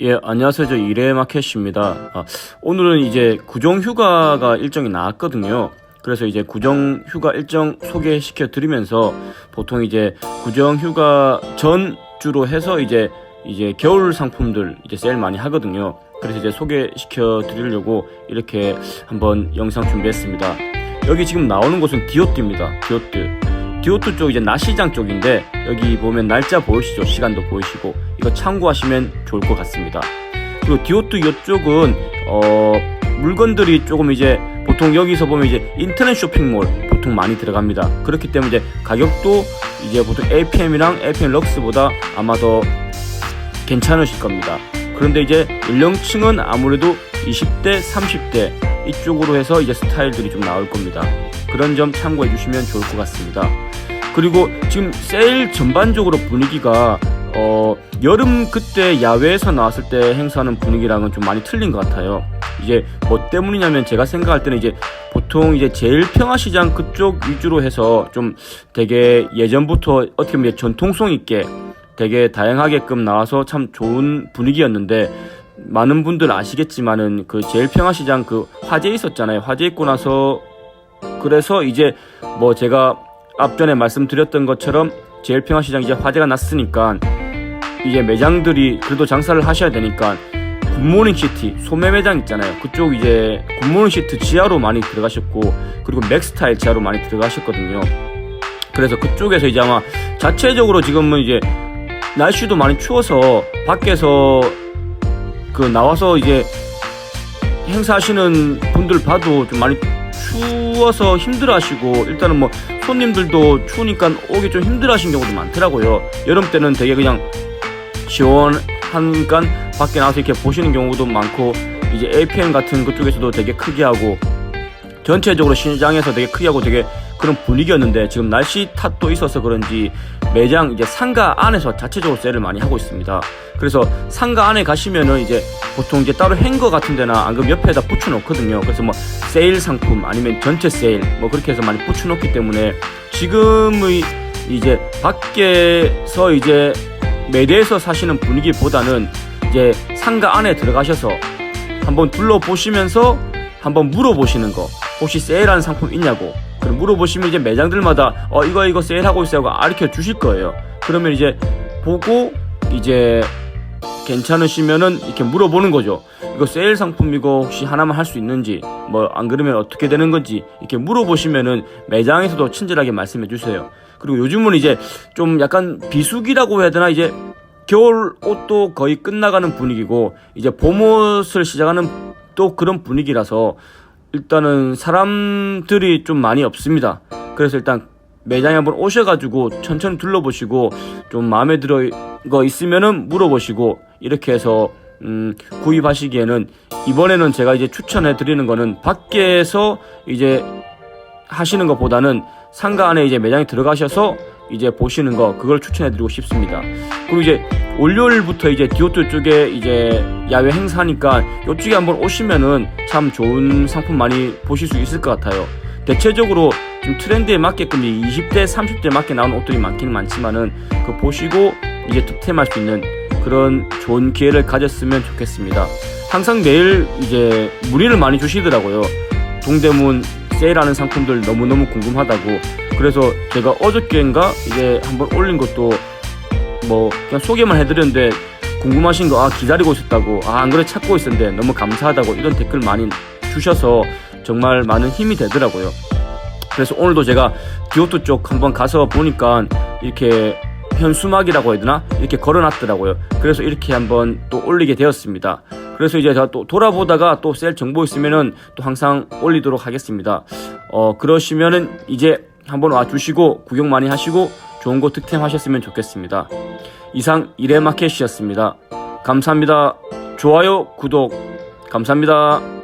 예, 안녕하세요. 저 이레마켓입니다. 아, 오늘은 이제 구정 휴가가 일정이 나왔거든요. 그래서 이제 구정 휴가 일정 소개시켜 드리면서 보통 이제 구정 휴가 전 주로 해서 이제 이제 겨울 상품들 이제 세일 많이 하거든요. 그래서 이제 소개시켜 드리려고 이렇게 한번 영상 준비했습니다. 여기 지금 나오는 곳은 디오트입니다. 디오트. 디오트 쪽 이제 나시장 쪽인데 여기 보면 날짜 보이시죠? 시간도 보이시고 이거 참고하시면 좋을 것 같습니다. 그리고 디오트 이쪽은 어 물건들이 조금 이제 보통 여기서 보면 이제 인터넷 쇼핑몰 보통 많이 들어갑니다. 그렇기 때문에 이제 가격도 이제 보통 APM이랑 APM 럭스보다 아마 더 괜찮으실 겁니다. 그런데 이제 연령층은 아무래도 20대, 30대 이쪽으로 해서 이제 스타일들이 좀 나올 겁니다. 그런 점 참고해 주시면 좋을 것 같습니다. 그리고 지금 세일 전반적으로 분위기가 어 여름 그때 야외에서 나왔을 때 행사하는 분위기랑은 좀 많이 틀린 것 같아요. 이제 뭐 때문이냐면 제가 생각할 때는 이제 보통 이제 제일 평화시장 그쪽 위주로 해서 좀 되게 예전부터 어떻게 보면 전통성 있게 되게 다양하게끔 나와서 참 좋은 분위기였는데 많은 분들 아시겠지만은 그 제일 평화시장 그 화재 있었잖아요. 화재 있고 나서 그래서 이제 뭐 제가 앞전에 말씀드렸던 것처럼 제일 평화시장 이제 화재가 났으니까 이제 매장들이 그래도 장사를 하셔야 되니까 굿모닝 시티 소매 매장 있잖아요. 그쪽 이제 굿모닝 시트 지하로 많이 들어가셨고 그리고 맥스타일 지하로 많이 들어가셨거든요. 그래서 그쪽에서 이제 아마 자체적으로 지금은 이제 날씨도 많이 추워서 밖에서 그 나와서 이제 행사하시는 분들 봐도 좀 많이 추워서 힘들어하시고 일단은 뭐 손님들도 추우니까 오기 좀 힘들어하신 경우도 많더라고요. 여름 때는 되게 그냥 시원하니까 밖에 나와서 이렇게 보시는 경우도 많고 이제 APM 같은 그쪽에서도 되게 크게 하고 전체적으로 시장에서 되게 크게 하고 되게 그런 분위기였는데 지금 날씨 탓도 있어서 그런지 매장 이제 상가 안에서 자체적으로 세일을 많이 하고 있습니다. 그래서 상가 안에 가시면은 이제 보통 이제 따로 행거 같은 데나 안 그러면 옆에다 붙여 놓거든요. 그래서 뭐 세일 상품 아니면 전체 세일 뭐 그렇게 해서 많이 붙여 놓기 때문에 지금의 이제 밖에서 이제 매대에서 사시는 분위기보다는 이제 상가 안에 들어가셔서 한번 둘러보시면서 한번 물어보시는 거 혹시 세일하는 상품 있냐고 그럼 물어보시면 이제 매장들마다 어 이거 이거 세일하고 있어요 하고 알려 주실 거예요. 그러면 이제 보고 이제 괜찮으시면은 이렇게 물어보는 거죠. 이거 세일 상품이고 혹시 하나만 할 수 있는지 뭐 안 그러면 어떻게 되는 건지 이렇게 물어보시면은 매장에서도 친절하게 말씀해 주세요. 그리고 요즘은 이제 좀 약간 비수기라고 해야 되나? 이제 겨울 옷도 거의 끝나가는 분위기고 이제 봄옷을 시작하는 또 그런 분위기라서 일단은 사람들이 좀 많이 없습니다. 그래서 일단 매장에 한번 오셔가지고 천천히 둘러보시고 좀 마음에 들어 거 있으면은 물어보시고 이렇게 해서 음, 구입하시기에는 이번에는 제가 이제 추천해 드리는 거는 밖에서 이제 하시는 것보다는 상가 안에 이제 매장에 들어가셔서 이제 보시는 거 그걸 추천해 드리고 싶습니다. 그리고 이제 월요일부터 이제 디오트 쪽에 이제 야외 행사니까 이쪽에 한번 오시면은 참 좋은 상품 많이 보실 수 있을 것 같아요. 대체적으로 좀 트렌드에 맞게끔 이제 20대, 30대 맞게 나온 옷들이 많기는 많지만은 그 보시고 이제 득템할 수 있는 그런 좋은 기회를 가졌으면 좋겠습니다. 항상 매일 이제 문의를 많이 주시더라고요. 동대문 세일하는 상품들 너무너무 궁금하다고. 그래서 제가 어저께인가 이제 한번 올린 것도 뭐 그냥 소개만 해드렸는데 궁금하신 거 아 기다리고 있었다고 아 안 그래 찾고 있었는데 너무 감사하다고 이런 댓글 많이 주셔서 정말 많은 힘이 되더라고요. 그래서 오늘도 제가 디오토 쪽 한번 가서 보니까 이렇게 현수막이라고 해야 되나 이렇게 걸어놨더라고요. 그래서 이렇게 한번 또 올리게 되었습니다. 그래서 이제 제가 또 돌아보다가 또 셀 정보 있으면은 또 항상 올리도록 하겠습니다. 어 그러시면은 이제 한번 와주시고 구경 많이 하시고 좋은 거 득템하셨으면 좋겠습니다. 이상 이레마켓이었습니다. 감사합니다. 좋아요, 구독 감사합니다.